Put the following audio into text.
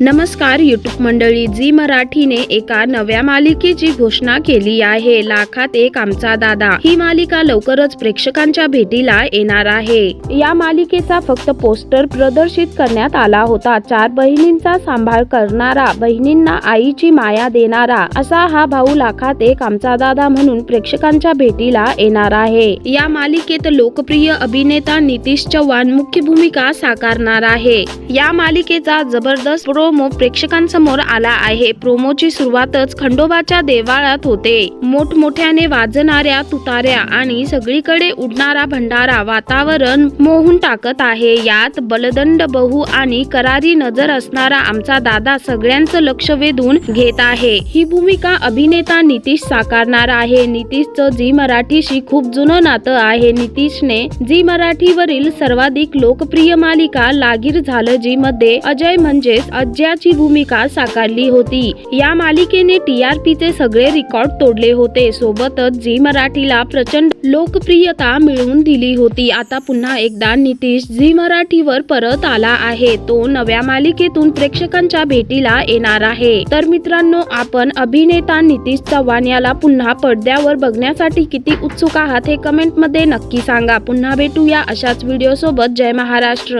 नमस्कार यूट्यूब मंडळी झी मराठीने एका नव्या मालिकेची घोषणा केली आहे. लाखात एक आमचा दादा. ही मालिका लवकरच प्रेक्षकांच्या भेटीला येणार आहे. या मालिकेचा फक्त पोस्टर प्रदर्शित करण्यात आला होता. चार बहिणींचा सांभाळ करणारा बहिणींना आईची माया देणारा असा हा भाऊ लाखात एक आमचा दादा म्हणून प्रेक्षकांच्या भेटीला येणार आहे. या मालिकेत लोकप्रिय अभिनेता नितीश चव्हाण मुख्य भूमिका साकारणार आहे. या मालिकेचा जबरदस्त प्रोमो प्रेक्षकांसमोर आला आहे. प्रोमोची सुरुवातच खंडोबाच्या देवाळात होते. मोठमोठ्याने वाजणाऱ्या तुताऱ्या आणि सगळीकडे उडणारा भंडारा वातावरण मोहून टाकत आहे. यात बलदंड बहु आणि करारी नजर असणारा आमचा दादा सगळ्यांचं लक्ष वेधून घेत आहे. ही भूमिका अभिनेता नितीश साकारणार आहे. नितीशचं जी मराठीशी खूप जुनं नातं आहे. नितीशने झी मराठीवरील सर्वाधिक लोकप्रिय मालिका लागीर झालं जी मध्ये अजय म्हणजेच राज्याची भूमिका साकारली होती. या मालिकेने टी आर पीचे सगळे रेकॉर्ड तोडले होते. सोबतच झी मराठीला प्रचंड लोकप्रियता मिळवून दिली होती. आता पुन्हा एकदा नितीश झी मराठीवर परत आला आहे. तो नव्या मालिकेतून प्रेक्षकांच्या भेटीला येणार आहे. तर मित्रांनो आपण अभिनेता नितीश चव्हाण याला पुन्हा पडद्यावर बघण्यासाठी किती उत्सुक आहात हे कमेंटमध्ये नक्की सांगा. पुन्हा भेटूया अशाच व्हिडिओ सोबत. जय महाराष्ट्र.